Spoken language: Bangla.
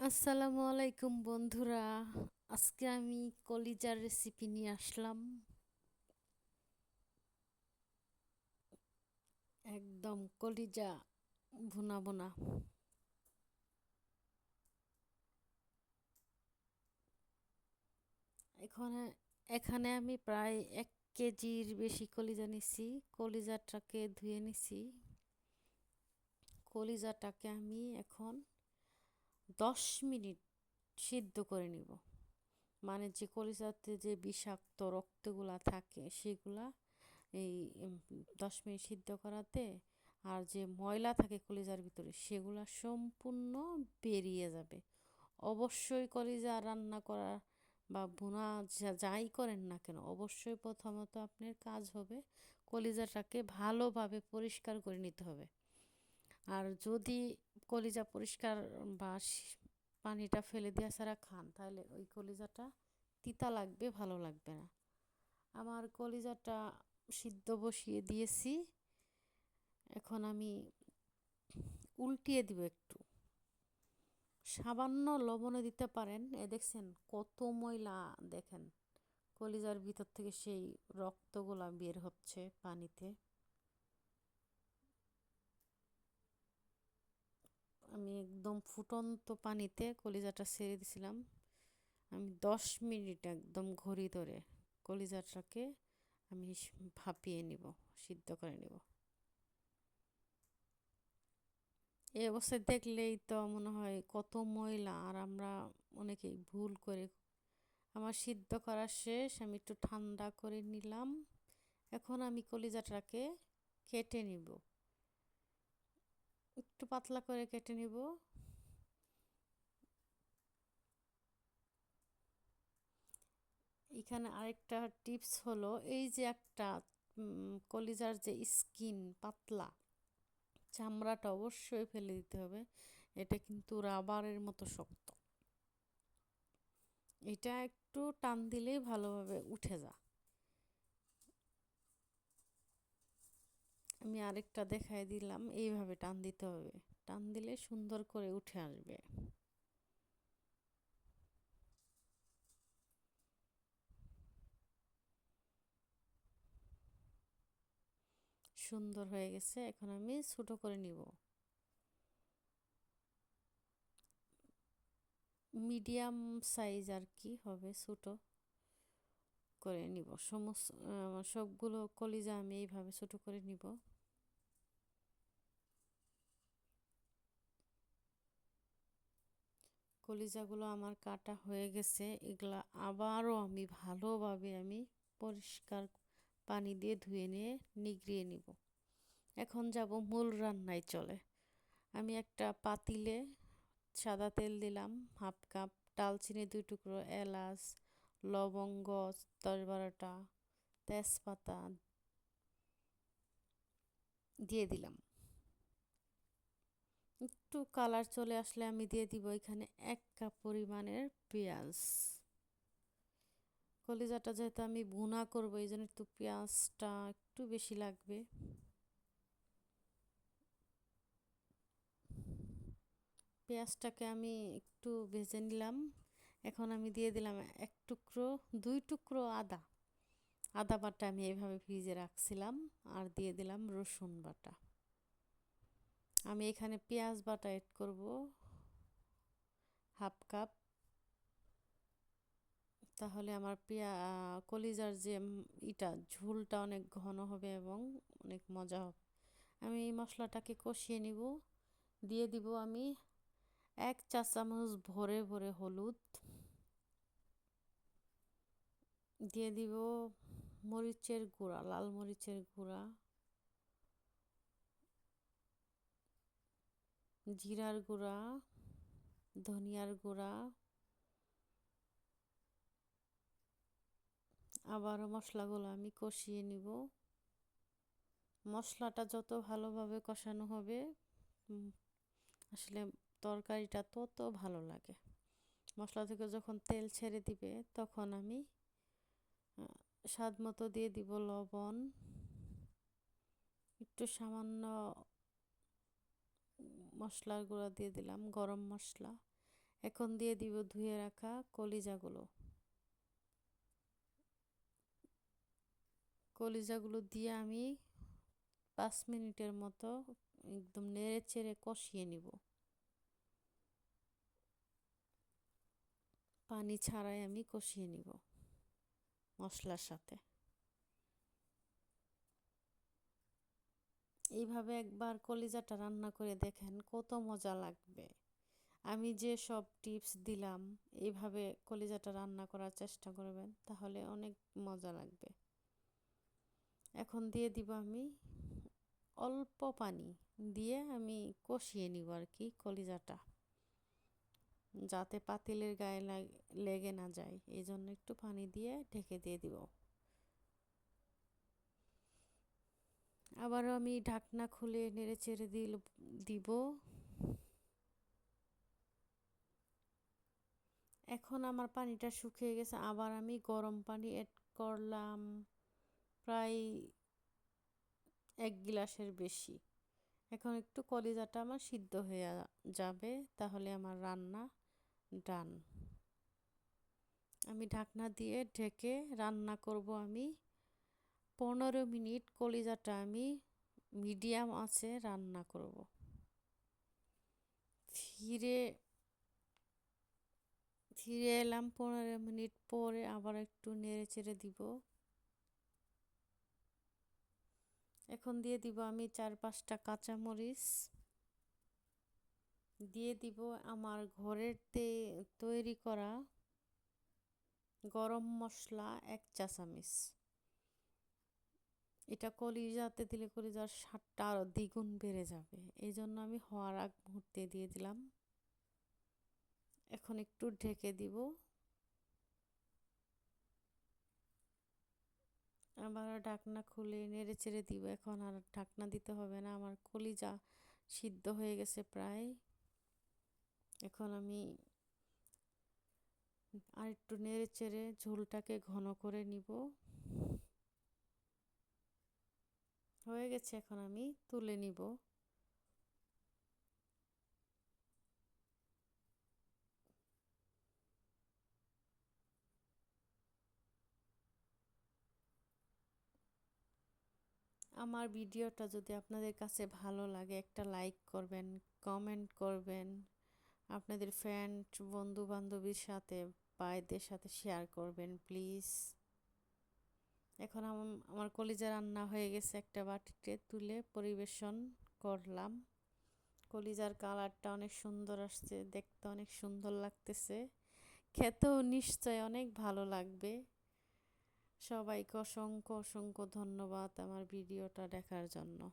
আসসালামু আলাইকুম বন্ধুরা। আজকে আমি কলিজার রেসিপি নিয়ে আসলাম। একদম কলিজা ভুনা ভুনা। এখানে এখানে আমি প্রায় এক কেজির বেশি কলিজা নিছি। কলিজাটাকে ধুয়ে নিছি। কলিজাটাকে আমি এখন দশ মিনিট সিদ্ধ করে নিব। মানে যে কলিজাতে যে বিষাক্ত রক্তগুলা থাকে, সেগুলা এই দশ মিনিট সিদ্ধ করাতে আর যে ময়লা থাকে কলিজার ভিতরে, সেগুলা সম্পূর্ণ বেরিয়ে যাবে। অবশ্যই কলিজা রান্না করা বা ভুনা যাই করেন না কেন, অবশ্যই প্রথমত আপনার কাজ হবে কলিজাটাকে ভালোভাবে পরিষ্কার করে নিতে হবে। আর যদি কলিজা পরিষ্কার বা পানিটা ফেলে দেওয়া ছাড়া খান, তাহলে ওই কলিজাটা তিতা লাগবে, ভালো লাগবে না। আমার কলিজাটা সিদ্ধ বসিয়ে দিয়েছি। এখন আমি উল্টিয়ে দিব একটু। সামান্য লবণে দিতে পারেন। এ দেখছেন কত ময়লা, দেখেন। কলিজার ভিতর থেকে সেই রক্তগুলা বের হচ্ছে পানিতে। আমি একদম ফুটন্ত পানিতে কলিজাটা ছেড়ে দিছিলাম। আমি দশ মিনিট একদম ঘড়ি ধরে কলিজাটাকে আমি ভাপিয়ে নিব, সিদ্ধ করে নিব। এই অবস্থায় দেখলেই তো মনে হয় কত ময়লা, আর আমরা অনেকেই ভুল করে আমার সিদ্ধ করা শেষ, আমি একটু ঠান্ডা করে নিলাম। এখন আমি কলিজাটাকে কেটে নিব। একটু পাতলা করে কেটে নিব। এখানে আরেকটা টিপস হলো, এই যে একটা কলিজার যে স্কিন পাতলা, চামড়াটা অবশ্যই ফেলে দিতে হবে। এটা কিন্তু রাবারের মতো শক্ত। এটা একটু টান দিলেই ভালোভাবে উঠে যা। আমি আরেকটা দেখাই দিলাম। এইভাবে টান দিতে হবে। টান দিলে সুন্দর করে উঠে আসবে। সুন্দর হয়ে গেছে। এখন আমি ছোট করে নিব। মিডিয়াম সাইজ আর কি হবে ছোট করে নিব। সমস্ত সবগুলো কলিজা আমি এইভাবে ছোট করে নিব। কলিজাগুলো আমার কাটা হয়ে গেছে, এগুলা আবারও আমি ভালোভাবে আমি পরিষ্কার পানি দিয়ে ধুয়ে নিয়ে নিগড়িয়ে নিব। এখন যাব মূল রান্নায় চলে। আমি একটা পাতিলে সাদা তেল দিলাম, হাফ কাপ ডালচিনি, দুই টুকরো এলাচ, লবঙ্গ, দশ বারোটা তেজপাতা দিয়ে দিলাম। একটু কালার চলে আসলে আমি দিয়ে দিব এখানে এক কাপ পরিমাণের পেঁয়াজ। কলিজাটা যেহেতু আমি ভুনা করব, এই জন্য একটু পেঁয়াজটা একটু বেশি লাগবে। পেঁয়াজটাকে আমি একটু ভেজে নিলাম। এখন আমি দিয়ে দিলাম এক টুকরো, দুই টুকরো আদা। আদা বাটা আমি এইভাবে ফ্রিজে রাখছিলাম আর দিয়ে দিলাম রসুন বাটা। আমি এখানে পেঁয়াজ বাটা এড করব। Half cup. তাহলে আমার পেঁয়া, কলিজার যে ইটা, ঝোলটা অনেক ঘন হবে এবং অনেক মজা হবে। আমি এই মশলাটাকে কষিয়ে নিব। দিয়ে দিব আমি এক চা চামচ ভরে ভরে হলুদ। দিয়ে দিব মরিচের গুঁড়া, লাল মরিচের গুঁড়া। জিরার গুঁড়া, ধনিয়ার গুঁড়া, আবারও মশলাগুলো আমি কষিয়ে নিব। মশলাটা যত ভালোভাবে কষানো হবে আসলে তরকারিটা তত ভালো লাগে। মশলা থেকে যখন তেল ছেড়ে দিবে, তখন আমি স্বাদ মতো দিয়ে দিব লবণ। একটু সামান্য মশলার গুঁড়া দিয়ে দিলাম, গরম মশলা। এখন দিয়ে দিব ধুয়ে রাখা কলিজাগুলো। কলিজাগুলো দিয়ে আমি পাঁচ মিনিটের মতো একদম নেড়ে চেড়ে কষিয়ে নিব। পানি ছাড়াই আমি কষিয়ে নিব মশলার সাথে। এইভাবে একবার কলিজাটা রান্না করে দেখেন কত মজা লাগবে। আমি যে সব টিপস দিলাম, এইভাবে কলিজাটা রান্না করার চেষ্টা করবেন, তাহলে অনেক মজা লাগবে। এখন দিয়ে দিব আমি অল্প পানি দিয়ে আমি কষিয়ে নিব আর কি কলিজাটা, যাতে পাতিলের গায়ে লেগে না যায়। এই জন্য একটু পানি দিয়ে ঢেকে দিয়ে দিব। আবারও আমি ঢাকনা খুলে নেড়ে চেড়ে দিল, দিব। এখন আমার পানিটা শুকিয়ে গেছে, আবার আমি গরম পানি অ্যাড করলাম প্রায় এক গিলাসের বেশি। এখন একটু কলিজাটা আমার সিদ্ধ হয়ে যাবে, তাহলে আমার রান্না ডান। আমি ঢাকনা দিয়ে ঢেকে রান্না করব আমি। পনেরো মিনিট কলিজাটা আমি মিডিয়াম আছে রান্না করব। ফিরে ফিরে এলাম পনেরো মিনিট পরে আবার একটু নেড়ে চেড়ে দিব। এখন দিয়ে দিব আমি চার পাঁচটা কাঁচামরিচ। দিয়ে দিব আমার ঘরের তৈরি করা গরম মশলা এক চা চামিচ এটা কলিজাতে দিলে কলিজার স্বাদটা আরও দ্বিগুণ বেড়ে যাবে। এই জন্য আমি হওয়ার আগ মুহূর্তে দিয়ে দিলাম। এখন একটু ঢেকে দিব। আবার ঢাকনা খুলে নেড়ে চেড়ে দিব। এখন আর ঢাকনা দিতে হবে না। আমার কলিজা সিদ্ধ হয়ে গেছে প্রায়। এখন আমি আর একটু নেড়ে চেড়ে ঝোলটাকে ঘন করে নিব। হয়ে গেছে, এখন আমি তুলে নিব। আমার ভিডিওটা যদি আপনাদের কাছে ভালো লাগে, একটা লাইক করবেন, কমেন্ট করবেন, আপনাদের ফ্রেন্ড বন্ধু বান্ধবীর সাথে, ভাইদের সাথে শেয়ার করবেন, প্লিজ। এখন আমার কলিজা রান্না হয়ে গেছে একটা বাটিতে তুলে পরিবেশন করলাম। কলিজার কালারটা অনেক সুন্দর আসছে, দেখতে অনেক সুন্দর লাগতেছে। খেতেও নিশ্চয় অনেক ভালো লাগবে। সবাইকে অসংখ্য অসংখ্য ধন্যবাদ আমার ভিডিওটা দেখার জন্য।